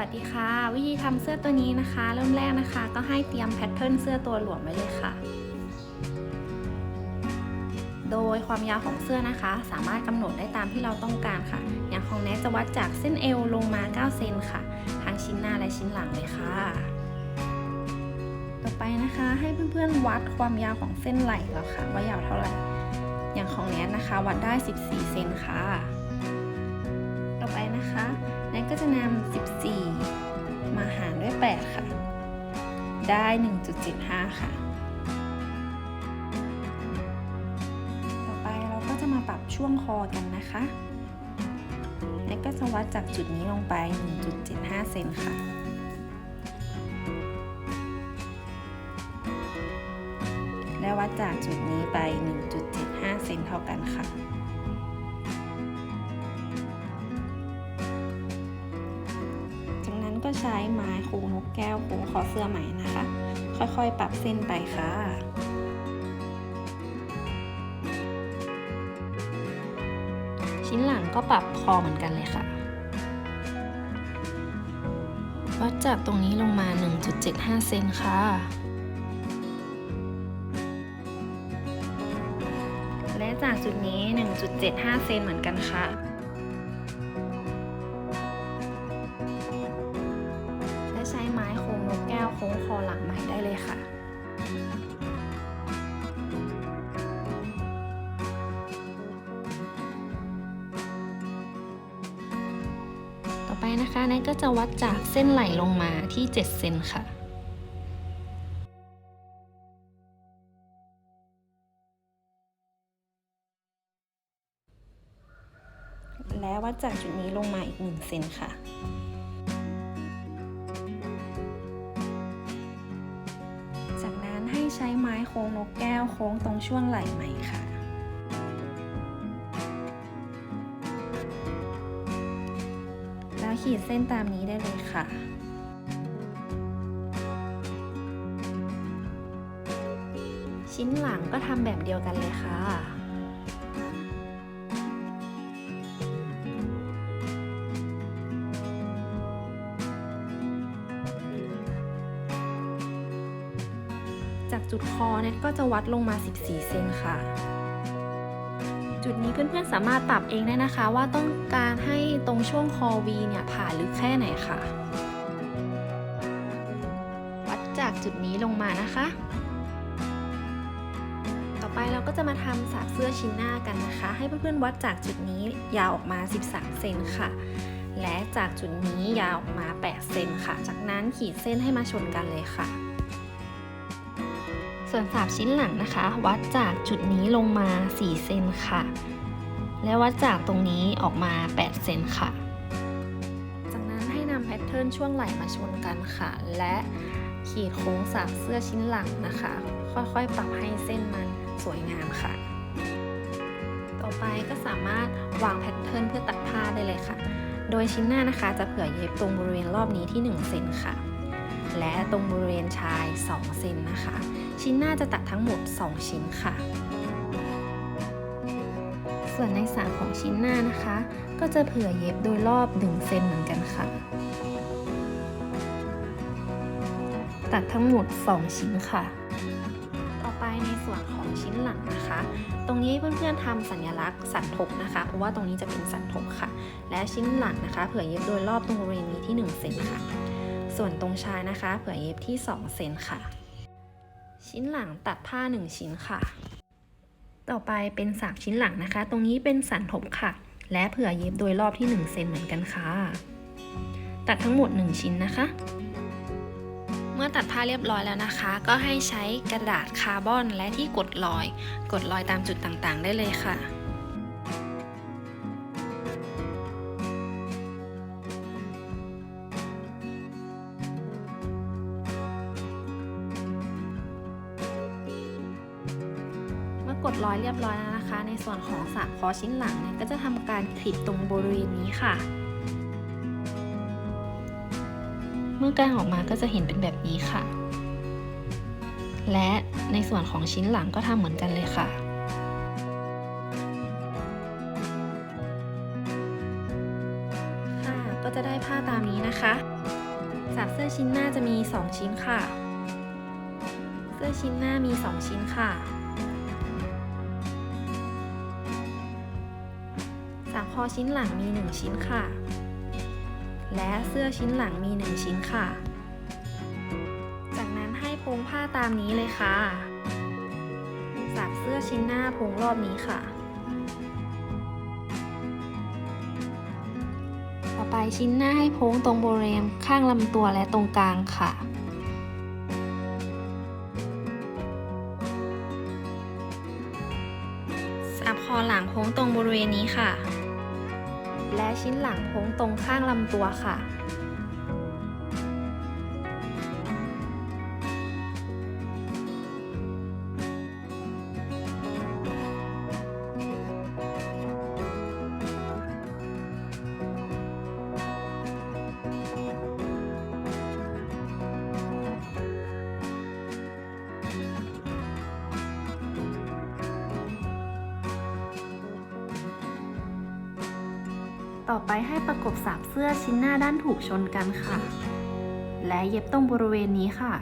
วัสดีค่ะ วิธีทำเสื้อตัวนี้นะคะ เริ่มแรกนะคะ ก็ให้เตรียมแพทเทิร์นเสื้อตัวหลวมไว้เลยค่ะ โดยความยาวของเสื้อนะคะ สามารถกำหนดได้ตามที่เราต้องการค่ะ อย่างของแนทจะวัดจากเส้นเอวลงมา 9 เซนค่ะ ทั้งชิ้นหน้าและชิ้นหลังเลยค่ะ ต่อไปนะคะให้เพื่อนๆวัดความยาวของเส้นไหล่แล้วค่ะ ว่ายาวเท่าไหร่ อย่างของแนทนะคะ วัดได้ 14 เซนค่ะ ต่อไปนะคะ ก็จะนำ14 มาหารด้วย 8 ค่ะ ได้ 1.75 ค่ะ ต่อไปเราก็จะมาปรับช่วงคอกันนะคะแนทก็จะวัดจากจุดนี้ลงไป 1.75 เซนค่ะและวัดจากจุดนี้ไป 1.75 เซนเท่ากันค่ะ ก็ใช้ไม้โค้งนกแก้วโค้งคอเสื้อใหม่นะคะ ค่อยๆ ปรับเส้นไปค่ะชิ้นหลังก็ปรับคอเหมือนกันเลยค่ะ วัดจากตรงนี้ลงมา 1.75 เซนค่ะ และจากจุดนี้ 1.75 เซนเหมือนกันค่ะ จะวัดจากเส้นไหลลงมาที่ 7 เซนค่ะและวัดจากจุดนี้ลงมาอีก 1 เซนค่ะ จากนั้นให้ใช้ไม้โค้งนกแก้วโค้งตรงช่วงไหล่ใหม่ค่ะ ขีดเส้นตามนี้ได้เลยค่ะ ชิ้นหลังก็ทำแบบเดียวกันเลยค่ะจากจุดคอเนี่ยก็จะวัดลงมา 14 เซนค่ะ จุดนี้เพื่อนๆสามารถปรับเองได้นะคะ ว่าต้องการให้ตรงช่วงคอ V เนี่ยผ่าลึกแค่ไหนค่ะ วัดจากจุดนี้ลงมานะคะ ต่อไปเราก็จะมาทำสากเสื้อชิ้นหน้ากันนะคะ ให้เพื่อนๆวัดจากจุดนี้ยาวออกมา 13 เซนค่ะ และจากจุดนี้ยาวออกมา 8 เซนค่ะ จากนั้นขีดเส้นให้มาชนกันเลยค่ะ ส่วนสาบชิ้นหลังนะคะ วัดจากจุดนี้ลงมา 4 เซนค่ะ และวัดจากตรงนี้ออกมา 8 เซนค่ะ จากนั้นให้นำแพทเทิร์นช่วงไหล่มาชนกันค่ะ และขีดโค้งสาบเสื้อชิ้นหลังนะคะ ค่อยๆ ปรับให้เส้นมันสวยงามค่ะ ต่อไปก็สามารถวางแพทเทิร์นเพื่อตัดผ้าได้เลยค่ะ โดยชิ้นหน้านะคะจะเผื่อเย็บตรงบริเวณรอบนี้ที่ 1 เซนค่ะ และตรงบริเวณชาย 2 เซนนะคะ ชิ้นหน้าจะตัดทั้งหมด 2 ชิ้นค่ะ ส่วนในสามของชิ้นหน้านะคะ ก็จะเผื่อเย็บโดยรอบ 1 เซนเหมือนกันค่ะ ตัดทั้งหมด 2 ชิ้นค่ะต่อไปในส่วนของชิ้นหลังนะคะ ตรงนี้เพื่อนๆทำสัญลักษณ์สันทบนะคะ เพราะว่าตรงนี้จะเป็นสันทบค่ะ และชิ้นหลังนะคะ เผื่อเย็บโดยรอบตรงบริเวณนี้ที่1เซนค่ะ ส่วนตรงชายนะคะ เผื่อเย็บที่ 2 เซนค่ะ ชิ้นหลังตัดผ้า 1 ชิ้นค่ะ ต่อไปเป็นสากชิ้นหลังนะคะ ตรงนี้เป็นสันทบค่ะ และเผื่อเย็บโดยรอบที่ 1 เซนเหมือนกันค่ะ ตัดทั้งหมด 1 ชิ้นนะคะ เมื่อตัดผ้าเรียบร้อยแล้วนะคะ ก็ให้ใช้กระดาษคาร์บอนและที่กดรอย กดรอยตามจุดต่างๆ ได้เลยค่ะ คอชิ้นหลังเนี่ยก็จะทำการคลิปตรงบริเวณนี้ค่ะ เมื่อกางออกมาก็จะเห็นเป็นแบบนี้ค่ะ และในส่วนของชิ้นหลังก็ทำเหมือนกันเลยค่ะค่ะก็จะได้ผ้าตามนี้นะคะสับเสื้อชิ้นหน้าจะมี 2 ชิ้นค่ะ เสื้อชิ้นหน้ามี 2 ชิ้นค่ะ อชิ้นหลังมี 1 ชิ้นค่ะ และเสื้อชิ้นหลังมี 1 ชิ้นค่ะ จากนั้นให้พงผ้าตามนี้เลยค่ะสับเสื้อชิ้นหน้าพงรอบนี้ค่ะ ต่อไปชิ้นหน้าให้พงตรงบริเวณข้างลำตัวและตรงกลางค่ะสับคอหลังโพ้งตรงบริเวณนี้ค่ะ และชิ้นหลังโค้งตรงข้างลำตัวค่ะ ต่อไปให้ประกบสับเสื้อชิ้นหน้าด้านถูกชนกันค่ะ และเย็บตรงบริเวณนี้ค่ะ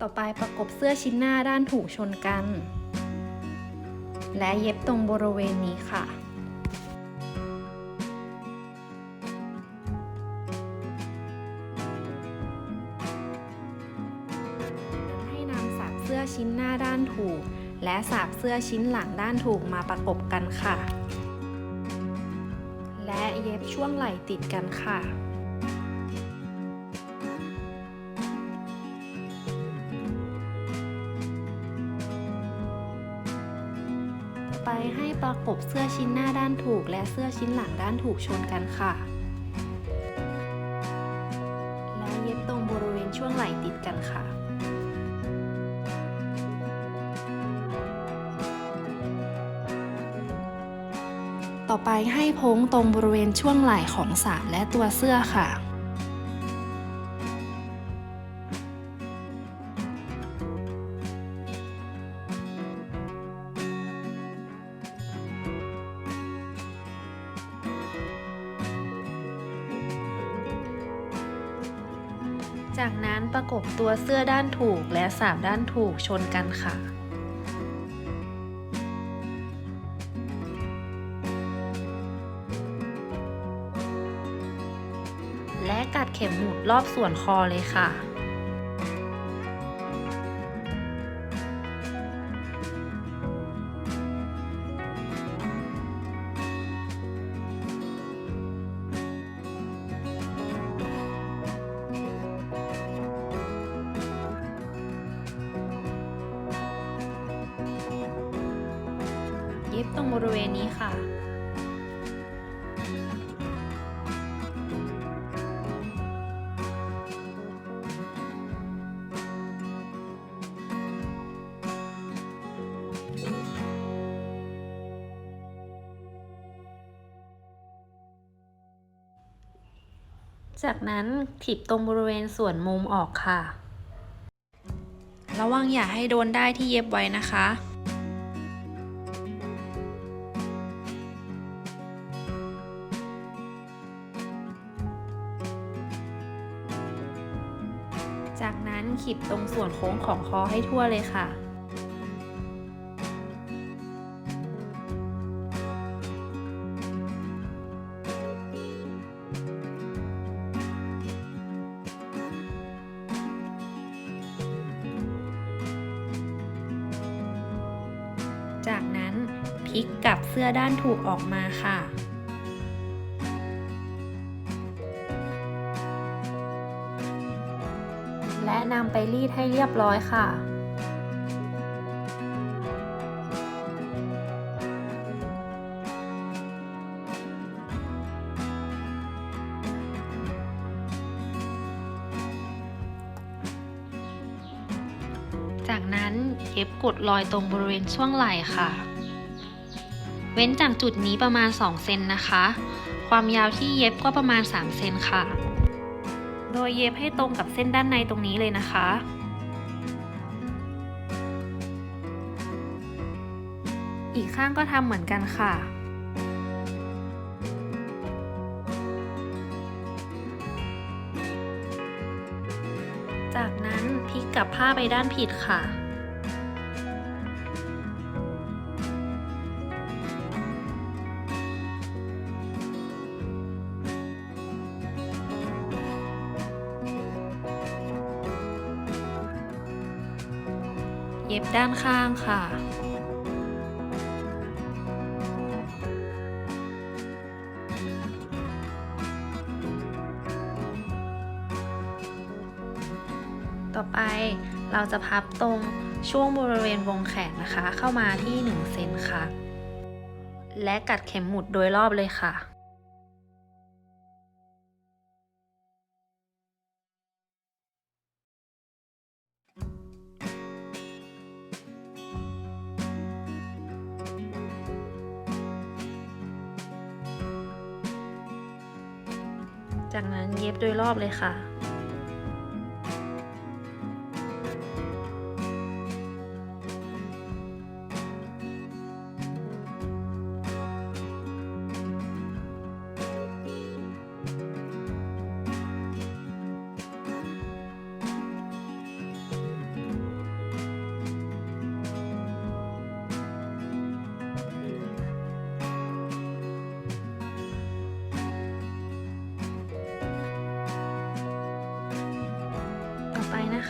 ต่อไปประกบเสื้อชิ้นหน้าด้านถูกชนกัน และเย็บตรงบริเวณนี้ค่ะ ถูก และสับเสื้อชิ้นหลังด้านถูกมาประกบกันค่ะ และเย็บช่วงไหล่ติดกันค่ะไปให้ประกบเสื้อชิ้นหน้าด้านถูก และเสื้อชิ้นหลังด้านถูกชนกันค่ะ และเย็บตรงบริเวณช่วงไหล่ติดกันค่ะ ต่อไปให้โพ้งตรงบริเวณช่วงไหล่ของสามและตัวเสื้อค่ะ จากนั้นประกบตัวเสื้อด้านถูกและสามด้านถูกชนกันค่ะและ รอบส่วนคอเลยค่ะเย็บตรงบริเวณนี้ค่ะ จากนั้นถีบตรงบริเวณส่วนมุมออกค่ะ ระวังอย่าให้โดนได้ที่เย็บไว้นะคะจากนั้นขีดตรงส่วนโค้งของคอให้ทั่วเลยค่ะ จากนั้นพลิกกลับเสื้อด้านถูกออกมาค่ะ และนำไปรีดให้เรียบร้อยค่ะ จากนั้นเย็บกดรอยตรงบริเวณช่วงไหล่ค่ะ เว้นจากจุดนี้ประมาณ 2 เซนนะคะ ความยาวที่เย็บก็ประมาณ 3 เซนค่ะ โดยเย็บให้ตรงกับเส้นด้านในตรงนี้เลยนะคะอีกข้างก็ทำเหมือนกันค่ะ พลิกกลับผ้าไปด้านผิดค่ะ เย็บด้านข้างค่ะ เราจะพับตรงช่วงบริเวณวงแขนนะคะ เข้ามาที่1เซนค่ะ และกัดเข็มหมุดโดยรอบเลยค่ะ จากนั้นเย็บโดยรอบเลยค่ะ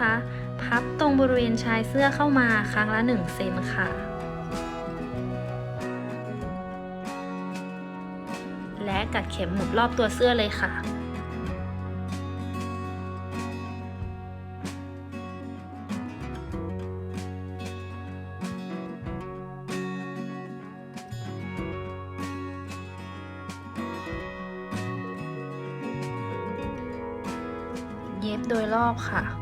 นะคะ พับตรงบริเวณชายเสื้อเข้ามาครั้งละ 1 เซนค่ะ และกัดเข็มหมุดรอบตัวเสื้อเลยค่ะเย็บโดยรอบค่ะ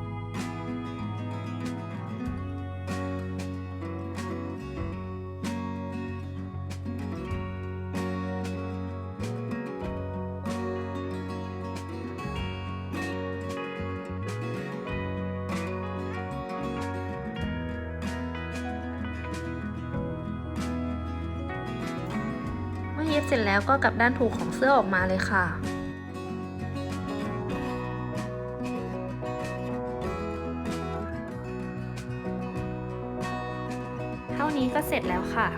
บเสร็จแล้วก็กลับด้านถูกของเสื้อออกมาเลยค่ะเท่านี้ก็เสร็จแล้วค่ะ